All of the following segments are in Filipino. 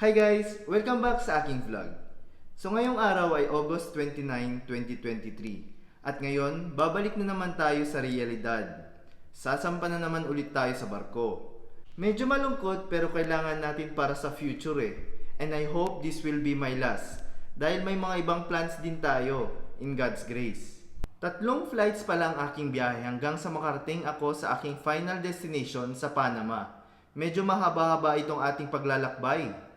Hi guys! Welcome back sa aking vlog. So ngayong araw ay August 29, 2023. At ngayon, babalik na naman tayo sa realidad. Sasampa na naman ulit tayo sa barko. Medyo malungkot pero kailangan natin para sa future eh. And I hope this will be my last. Dahil may mga ibang plans din tayo, in God's grace. Tatlong flights pa lang aking biyahe hanggang sa makarating ako sa aking final destination sa Panama. Medyo mahaba-haba itong ating paglalakbay.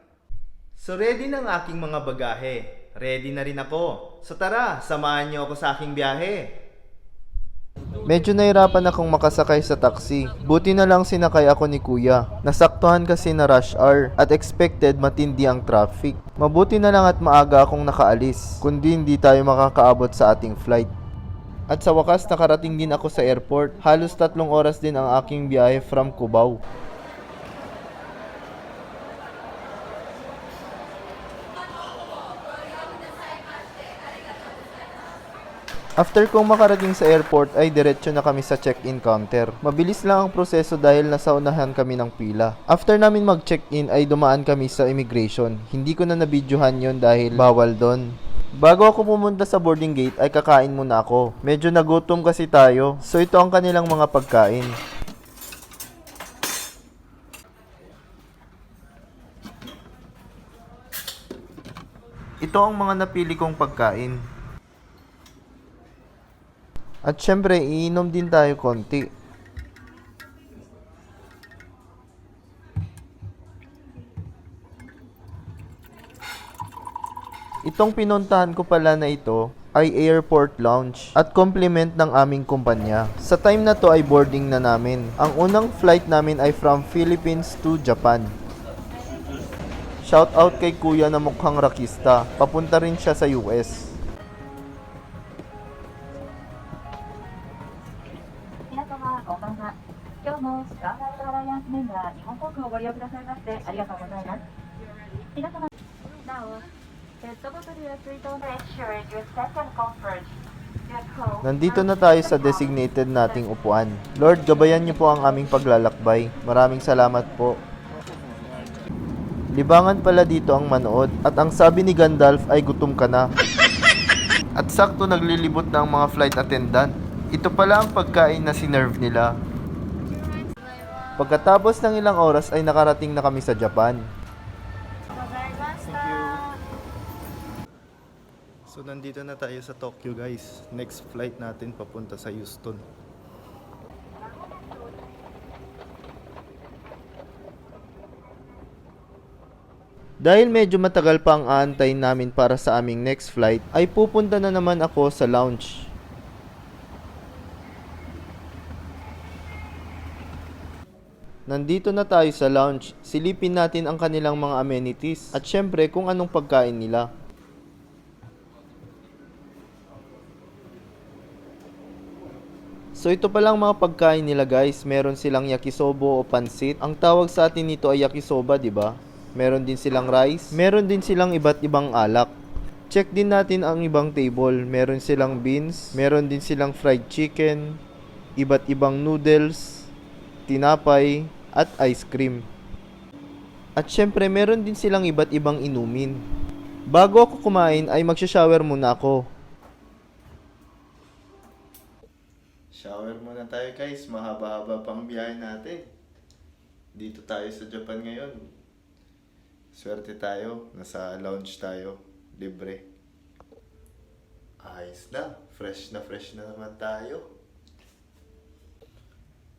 So ready ng aking mga bagahe. Ready na rin ako. So tara, samahan niyo ako sa aking biyahe. Medyo nahirapan akong makasakay sa taxi. Buti na lang sinakay ako ni kuya. Nasaktuhan kasi na rush hour at expected matindi ang traffic. Mabuti na lang at maaga akong nakaalis. Kundi hindi tayo makakaabot sa ating flight. At sa wakas nakarating din ako sa airport. Halos tatlong oras din ang aking biyahe from Cubao. After kong makarating sa airport ay diretso na kami sa check-in counter. Mabilis lang ang proseso dahil nasa unahan kami ng pila. After namin mag-check-in ay dumaan kami sa immigration. Hindi ko na nabidyohan yon dahil bawal doon. Bago ako pumunta sa boarding gate ay kakain muna ako. Medyo nagutom kasi tayo. So ito ang kanilang mga pagkain. Ito ang mga napili kong pagkain. At syempre, iinom din tayo konti. Itong pinuntahan ko pala na ito ay airport lounge at compliment ng aming kumpanya. Sa time na to ay boarding na namin. Ang unang flight namin ay from Philippines to Japan. Shout out kay kuya na mukhang rakista. Papunta rin siya sa US. Nandito na tayo sa designated nating upuan. Lord, gabayan niyo po ang aming paglalakbay. Maraming salamat po. Libangan pala dito ang manood at ang sabi ni Gandalf ay gutom ka na. At sakto naglilibot na ang mga flight attendant. Ito pala ang pagkain na sinerve nila. Pagkatapos ng ilang oras ay nakarating na kami sa Japan. So nandito na tayo sa Tokyo guys. Next flight natin papunta sa Houston. Dahil medyo matagal pa ang aantayin namin para sa aming next flight, ay pupunta na naman ako sa lounge. Nandito na tayo sa lounge. Silipin natin ang kanilang mga amenities at syempre kung anong pagkain nila. So ito pa lang mga pagkain nila guys. Meron silang yakisobo o pansit. Ang tawag sa atin nito ay yakisoba, 'di ba? Meron din silang rice. Meron din silang iba't ibang alak. Check din natin ang ibang table. Meron silang beans, meron din silang fried chicken, iba't ibang noodles, tinapay, at ice cream. At syempre, meron din silang iba't ibang inumin. Bago ako kumain ay magsha-shower muna ako. Shower muna tayo guys, mahaba-haba pang biyahe natin. Dito tayo sa Japan ngayon. Swerte tayo, nasa lounge tayo, libre. Ayos na, fresh na fresh na naman tayo.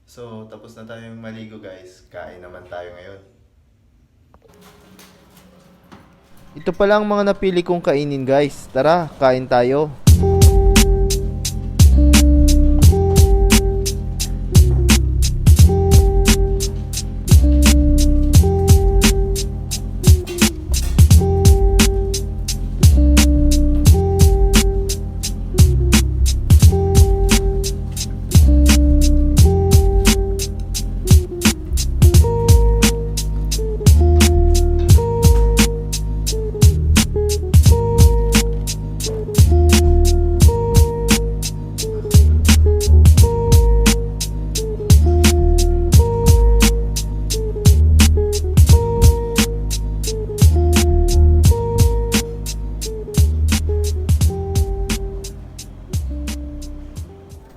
So, tapos na tayong maligo guys. Kain naman tayo ngayon. Ito pala ang mga napili kong kainin guys. Tara, kain tayo.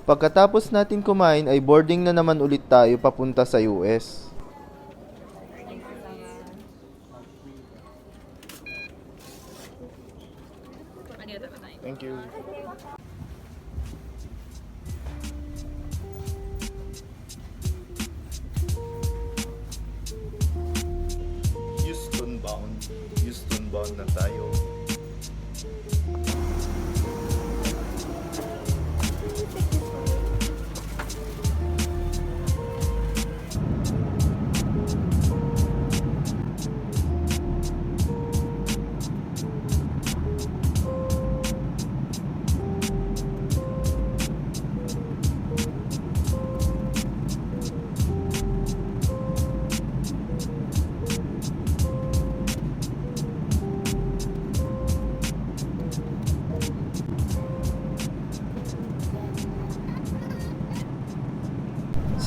Pagkatapos natin kumain ay boarding na naman ulit tayo papunta sa US. Thank you. Houston bound. Houston bound na tayo.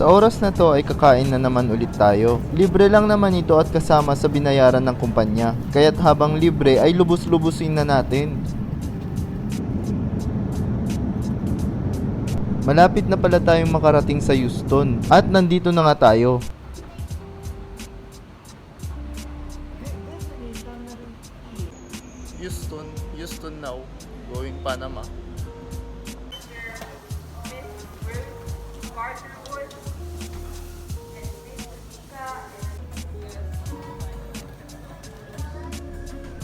Sa oras na to ay kakain na naman ulit tayo. Libre lang naman ito at kasama sa binayaran ng kumpanya. Kaya't habang libre ay lubos-lubusin na natin. Malapit na pala tayong makarating sa Houston. At nandito na nga tayo. Houston, Houston now, going Panama.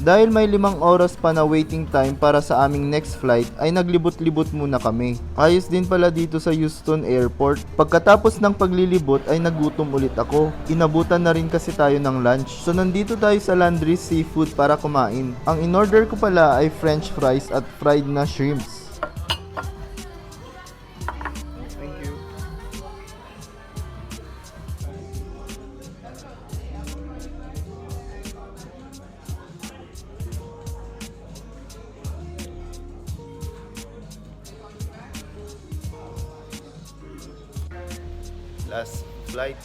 Dahil may limang oras pa na waiting time para sa aming next flight ay naglibot-libot muna kami. Ayos din pala dito sa Houston Airport. Pagkatapos ng paglilibot ay nagutom ulit ako. Inabutan na rin kasi tayo ng lunch. So nandito tayo sa Landry's Seafood para kumain. Ang in-order ko pala ay french fries at fried na shrimps. Last flight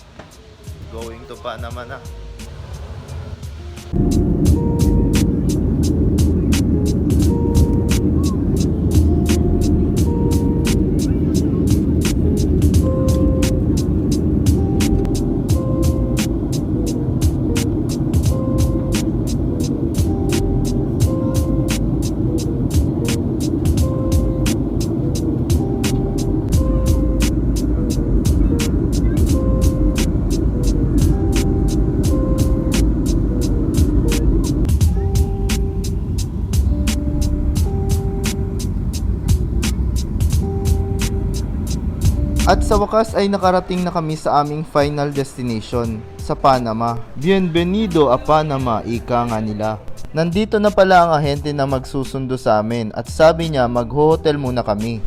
going to Panama na. At sa wakas ay nakarating na kami sa aming final destination, sa Panama. Bienvenido a Panama, ika nga nila. Nandito na pala ang ahente na magsusundo sa amin at sabi niya mag-hotel muna kami.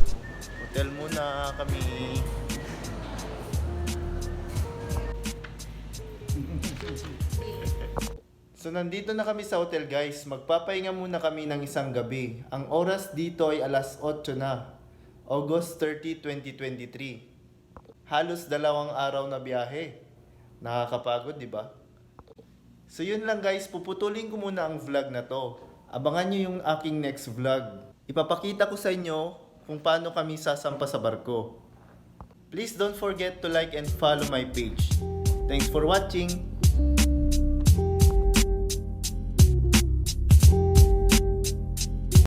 Hotel muna kami. So nandito na kami sa hotel guys. Magpapahinga muna kami ng isang gabi. Ang oras dito ay alas 8 na. August 30, 2023. Halos dalawang araw na biyahe. Nakakapagod, di ba? So yun lang guys, puputulin ko muna ang vlog na to. Abangan nyo yung aking next vlog. Ipapakita ko sa inyo kung paano kami sasampa sa barko. Please don't forget to like and follow my page. Thanks for watching!